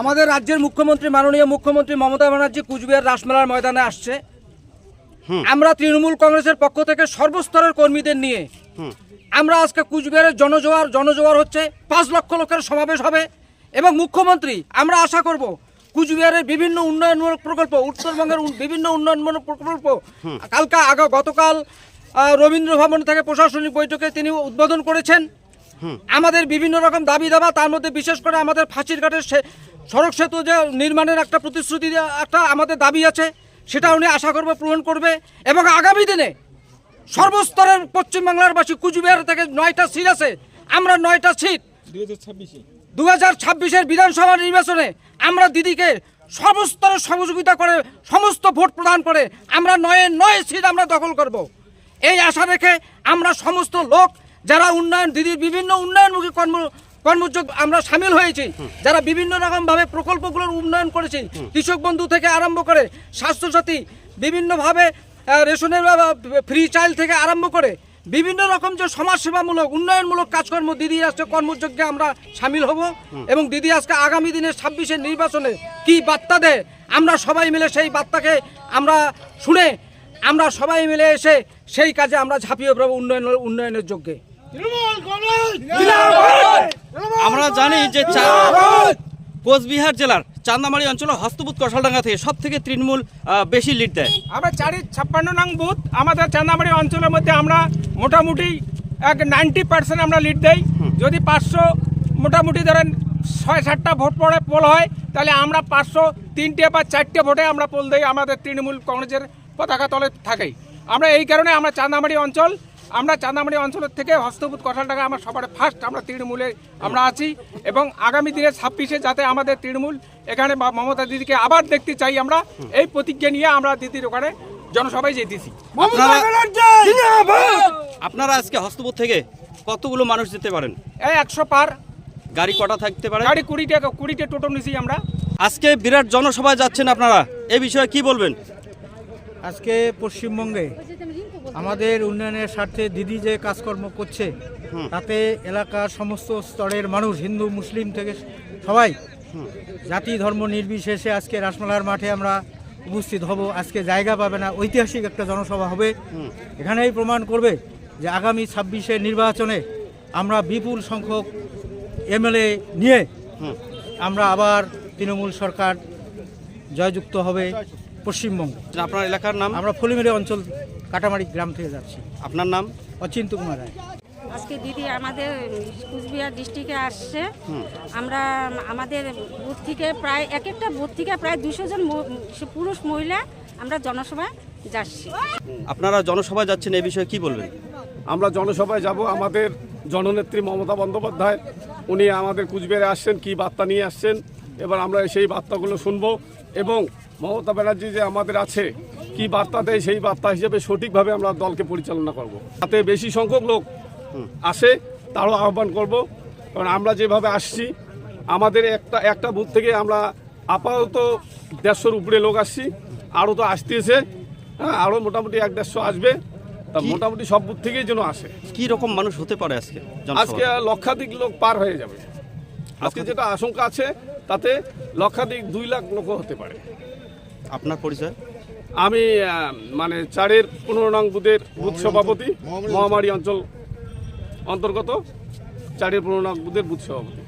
আমাদের রাজ্যের মুখ্যমন্ত্রী মাননীয় মুখ্যমন্ত্রী মমতা ব্যানার্জি কুচবিহার রাসমেলার ময়দানে আসছে। আমরা তৃণমূল কংগ্রেসের পক্ষ থেকে সর্বস্তরের কর্মীদের নিয়ে আমরা আজকে কুচবিহারের জনজোয়ার জনজোয়ার হচ্ছে পাঁচ লক্ষ লোকের সমাবেশ হবে এবং মুখ্যমন্ত্রী আমরা আশা করব কুচবিহারের বিভিন্ন উন্নয়নমূলক প্রকল্প উত্তরবঙ্গের বিভিন্ন উন্নয়নমূলক প্রকল্প কালকে আগা গতকাল রবীন্দ্র ভবন থেকে প্রশাসনিক বৈঠকে তিনি উদ্বোধন করেছেন। আমাদের বিভিন্ন রকম দাবি দাবা তার মধ্যে বিশেষ করে আমাদের ফাঁসির ঘাটের সড়ক সেতু যে নির্মাণের একটা প্রতিশ্রুতি একটা আমাদের দাবি আছে সেটা উনি আশা করবে পূরণ করবে এবং আগামী দিনে সর্বস্তরের পশ্চিমবাংলার বাসী কুচবিহার থেকে নয়টা সিট আছে আমরা নয়টা সিট। দু হাজার ছাব্বিশের বিধানসভা নির্বাচনে আমরা দিদিকে সর্বস্তরের সহযোগিতা করে সমস্ত ভোট প্রদান করে আমরা নয়ে নয় সিট আমরা দখল করব। এই আশা রেখে আমরা সমস্ত লোক যারা উন্নয়ন দিদির বিভিন্ন উন্নয়নমুখী কর্ম কর্মযোগ আমরা সামিল হয়েছি। যারা বিভিন্ন রকমভাবে প্রকল্পগুলোর উন্নয়ন করেছি কৃষক বন্ধু থেকে আরম্ভ করে স্বাস্থ্যসাথী বিভিন্নভাবে রেশনের ফ্রি চাইল্ড থেকে আরম্ভ করে বিভিন্ন রকম যে সমাজসেবামূলক উন্নয়নমূলক কাজকর্ম দিদি আজকে কর্মযজ্ঞে আমরা সামিল হব এবং দিদি আজকে আগামী দিনে ছাব্বিশের নির্বাচনে কি বার্তা দেয় আমরা সবাই মিলে সেই বার্তাকে আমরা শুনে আমরা সবাই মিলে এসে সেই কাজে আমরা ঝাঁপিয়ে পড়ব উন্নয়ন উন্নয়নের যোগ্যে। আমরা জানি যে কোচবিহার জেলার চান্দামারি অঞ্চলে হস্তপুত কষালডাঙ্গা থেকে সব থেকে তৃণমূল বেশি লিড দেয়। আমরা চারি ছাপ্পান্ন নং বুথ আমাদের চান্দামারি অঞ্চলের মধ্যে আমরা মোটামুটি এক নাইনটি পার্সেন্ট আমরা লিড দেই। যদি পাঁচশো মোটামুটি ধরেন ছয় সাতটা ভোট পড়ে পোল হয় তাহলে আমরা পাঁচশো তিনটে বা চারটে ভোটে আমরা পোল দেই আমাদের তৃণমূল কংগ্রেসের পতাকা তলে থাকেই। আমরা এই কারণে আমরা চান্দামারি অঞ্চল আমরা চান্দামারি অঞ্চলের থেকে হস্তপুত কষালটাকা আমরা সবার ফার্স্ট আমরা তৃণমূলে আমরা আছি এবং আগামী দিনে ছাব্বিশে যাতে আমাদের তৃণমূল এখানে মমতা দিদিকে আবার দেখতে চাই আমরা এই প্রতিজ্ঞা নিয়ে আমরা দিদির ওখানে জনসভায় যেতেছি। আপনারা আজকে হস্তপুত থেকে কতগুলো মানুষ যেতে পারেন? এই একশো পার। গাড়ি কটা থাকতে পারে? গাড়ি কুড়িটা কুড়িটা টোটো নিছি আমরা। আজকে বিরাট জনসভায় যাচ্ছেন আপনারা এই বিষয়ে কি বলবেন? আজকে পশ্চিমবঙ্গে আমাদের উন্নয়নের স্বার্থে দিদি যে কাজকর্ম করছে তাতে এলাকার সমস্ত স্তরের মানুষ হিন্দু মুসলিম থেকে সবাই জাতি ধর্ম নির্বিশেষে আজকে রাসমেলার মাঠে আমরা উপস্থিত হব। আজকে জায়গা পাবে না ঐতিহাসিক একটা জনসভা হবে। এখানেই প্রমাণ করবে যে আগামী ছাব্বিশে নির্বাচনে আমরা বিপুল সংখ্যক এমএলএ নিয়ে আমরা আবার তৃণমূল সরকার জয়যুক্ত হবে। পশ্চিমবঙ্গে। আপনার এলাকার নাম? আমরা ফলিমেরি অঞ্চল কাটামারি গ্রাম থেকে যাচ্ছি। আপনার নাম? অচিন্ত কুমার রায়। আজকে দিদি আমাদের কুচবিহার ডিস্ট্রিক্টে আসছে। আমরা আমাদের বুথ থেকে প্রায় এক একটা বুথ থেকে প্রায় দুশো জন ম- পুরুষ মহিলা আমরা জনসভায় যাচ্ছি। আপনারা জনসভায় যাচ্ছেন এই বিষয়ে কি বলবেন? আমরা জনসভায় যাব আমাদের জননেত্রী মমতা বন্দ্যোপাধ্যায় উনি আমাদের কুচবিহারে আসছেন কি বার্তা নিয়ে আসছেন এবার আমরা সেই বার্তাগুলো শুনব এবং মমতা ব্যানার্জি যে আমাদের আছে কি বার্তা দেয় সেই বার্তা হিসেবে সঠিকভাবে আমরা দলকে পরিচালনা করব। তাতে বেশি সংখ্যক লোক আসে তারও আহ্বান করব। কারণ আমরা যেভাবে আসছি আমাদের একটা একটা বুথ থেকে আমরা আপাতত দেড়শোর উপরে লোক আসছি আরও তো আসতেছে হ্যাঁ আরও মোটামুটি এক দেড়শো আসবে। তা মোটামুটি সব বুথ থেকেই যেন আসে। কি রকম মানুষ হতে পারে আজকে আজকে লক্ষাধিক লোক পার হয়ে যাবে। আজকে যেটা আশঙ্কা আছে তাতে লক্ষাধিক দুই লাখ লোক হতে পারে। আপনার পরিচয়? আমি মানে চারের পনেরো নং বুথের বুথ সভাপতি, মহামারী অঞ্চল অন্তর্গত, চারের পনেরো নং বুথের বুথ সভাপতি।